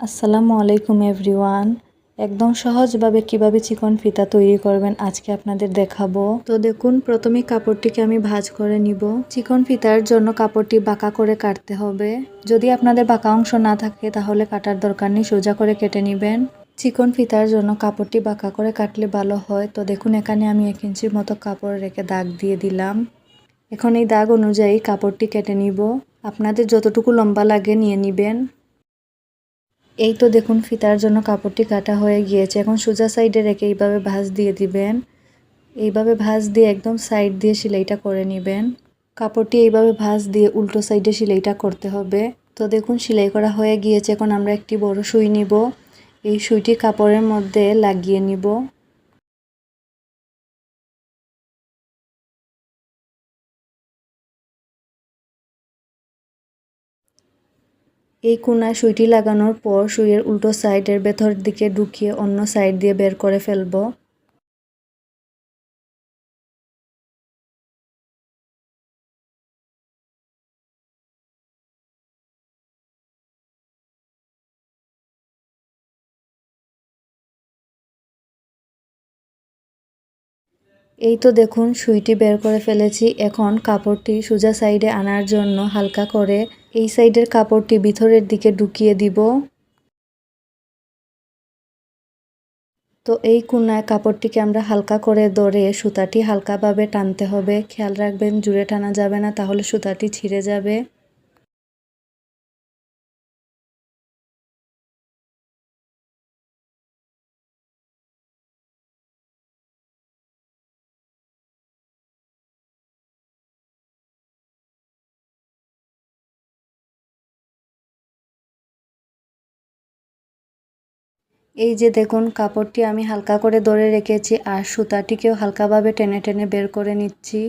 আসসালামু আলাইকুম এভরিওয়ান। একদম সহজভাবে কীভাবে চিকন ফিতা তৈরি করবেন আজকে আপনাদের দেখাবো। তো দেখুন, প্রথমে কাপড়টিকে আমি ভাজ করে নিব। চিকন ফিতার জন্য কাপড়টি বাঁকা করে কাটতে হবে। যদি আপনাদের বাঁকা অংশ না থাকে, তাহলে কাটার দরকার নেই, সোজা করে কেটে নেবেন। চিকন ফিতার জন্য কাপড়টি বাঁকা করে কাটলে ভালো হয়। তো দেখুন, এখানে আমি এক ইঞ্চির মতো কাপড় রেখে দাগ দিয়ে দিলাম। এখন এই দাগ অনুযায়ী কাপড়টি কেটে নিব। আপনাদের যতটুকু লম্বা লাগে নিয়ে নিবেন। এই তো দেখুন ফিতার জন্য কাপড়টি কাটা হয়ে গিয়েছে। এখন সোজা সাইডে রেখে এইভাবে ভাঁজ দিয়ে দিবেন। এইভাবে ভাঁজ দিয়ে একদম সাইড দিয়ে সেলাইটা করে নেবেন। কাপড়টি এইভাবে ভাঁজ দিয়ে উল্টো সাইডে সেলাইটা করতে হবে। তো দেখুন সেলাই করা হয়ে গিয়েছে। এখন আমরা একটি বড় সুই নিব। এই সুইটি কাপড়ের মধ্যে লাগিয়ে নিব। এই কোনায় সুইটি লাগানোর পর সুইয়ের উল্টো সাইডের ভেতর দিকে ঢুকিয়ে অন্য সাইড দিয়ে বের করে ফেলব। এই তো দেখুন, সুইটি বের করে ফেলেছি। এখন কাপড়টি সোজা সাইডে আনার জন্য হালকা করে এই সাইডের কাপড়টি ভিতরের দিকে ঢুকিয়ে দিব। তো এই কোনায় কাপড়টিকে আমরা হালকা করে ধরে সুতাটি হালকাভাবে টানতে হবে। খেয়াল রাখবেন, জুড়ে টানা যাবে না, তাহলে সুতাটি ছিঁড়ে যাবে। এই যে দেখুন, কাপড়টি আমি হালকা করে ধরে রেখেছি আর সুতাটিকেও হালকাভাবে টেনে টেনে বের করে নিচ্ছি।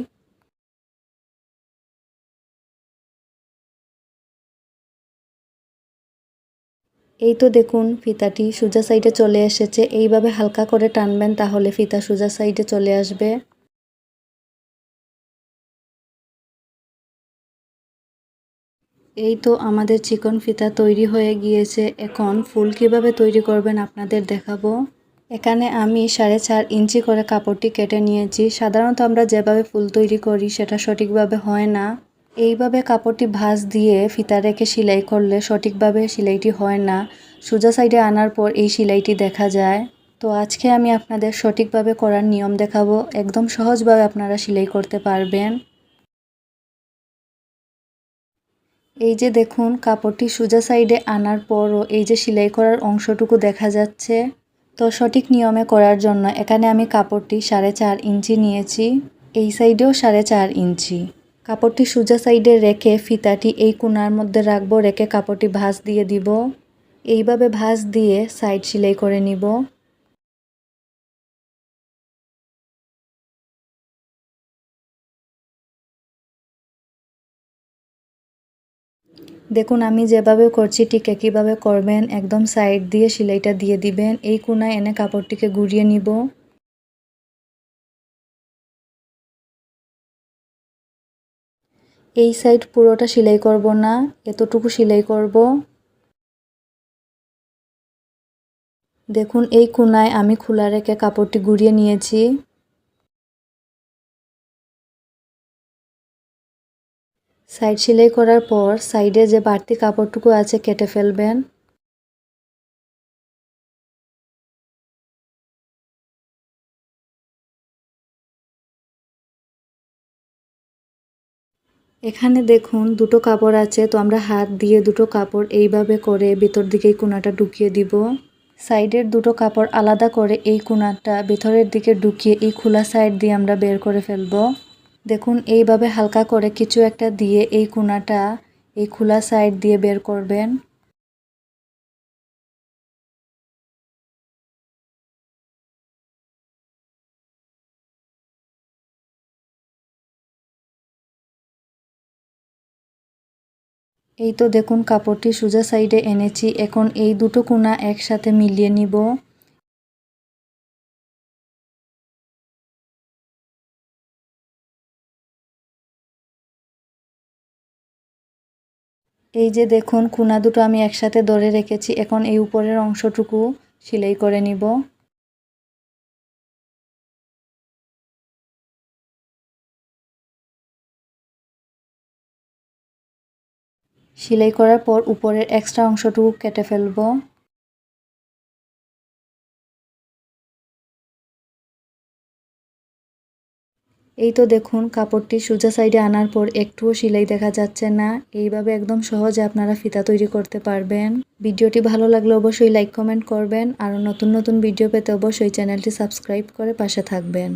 এই তো দেখুন, ফিতাটি সোজা সাইডে চলে এসেছে। এইভাবে হালকা করে টানবেন তাহলে ফিতা সোজা সাইডে চলে আসবে। এই তো আমাদের চিকন ফিতা তৈরি হয়ে গিয়েছে। এখন ফুল কীভাবে তৈরি করবেন আপনাদের দেখাবো। এখানে আমি সাড়ে চার ইঞ্চি করে কাপড়টি কেটে নিয়েছি। সাধারণত আমরা যেভাবে ফুল তৈরি করি সেটা সঠিকভাবে হয় না। এইভাবে কাপড়টি ভাঁজ দিয়ে ফিতা রেখে সেলাই করলে সঠিকভাবে সেলাইটি হয় না। সোজা সাইডে আনার পর এই সেলাইটি দেখা যায়। তো আজকে আমি আপনাদের সঠিকভাবে করার নিয়ম দেখাবো। একদম সহজভাবে আপনারা সেলাই করতে পারবেন। এই যে দেখুন, কাপড়টি সোজা সাইডে আনার পরও এই যে সেলাই করার অংশটুকু দেখা যাচ্ছে। তো সঠিক নিয়মে করার জন্য এখানে আমি কাপড়টি সাড়ে চার ইঞ্চি নিয়েছি, এই সাইডেও সাড়ে চার ইঞ্চি। কাপড়টি সোজা সাইডে রেখে ফিতাটি এই কোনার মধ্যে রাখব, রেখে কাপড়টি ভাঁজ দিয়ে দিব। এইভাবে ভাঁজ দিয়ে সাইড সেলাই করে নিব। দেখুন, আমি যেভাবে করছি, ঠিক একইভাবে করবেন। একদম সাইড দিয়ে সেলাইটা দিয়ে দিবেন। এই কোনায় এনে কাপড়টিকে ঘুরিয়ে নিব। এই সাইড পুরোটা সেলাই করব না, এতটুকু সেলাই করব। দেখুন, এই কোনায় আমি খোলা রেখে কাপড়টি ঘুরিয়ে নিয়েছি। সাইড সেলাই করার পর সাইডে যে বাড়তি কাপড়টুকু আছে কেটে ফেলবেন। এখানে দেখুন দুটো কাপড় আছে, তো আমরা হাত দিয়ে দুটো কাপড় এইভাবে করে ভেতর দিকে কোনাটা ঢুকিয়ে দিব। সাইডের দুটো কাপড় আলাদা করে এই কোনাটা ভেতরের দিকে ঢুকিয়ে এই খোলা সাইড দিয়ে আমরা বের করে ফেলব। দেখুন, এইভাবে হালকা করে কিছু একটা দিয়ে এই কোনাটা এই খোলা সাইড দিয়ে বের করবেন। এই তো দেখুন, কাপড়টি সোজা সাইডে এনেছি। এখন এই দুটো কোনা একসাথে মিলিয়ে নিব। এই যে দেখুন কুনা দুটো আমি একসাথে ধরে রেখেছি। এখন এই উপরের অংশটুকু সেলাই করে নিব। সেলাই করার পর উপরের এক্সট্রা অংশটুকু কেটে ফেলব। এই তো দেখুন, কাপড়টি সোজা সাইডে আনার পর একটুও সেলাই দেখা যাচ্ছে না। এইভাবে একদম সহজে আপনারা ফিতা তৈরি করতে পারবেন। ভিডিওটি ভালো লাগলে অবশ্যই লাইক কমেন্ট করবেন। আর নতুন নতুন ভিডিও পেতে অবশ্যই চ্যানেলটি সাবস্ক্রাইব করে পাশে থাকবেন।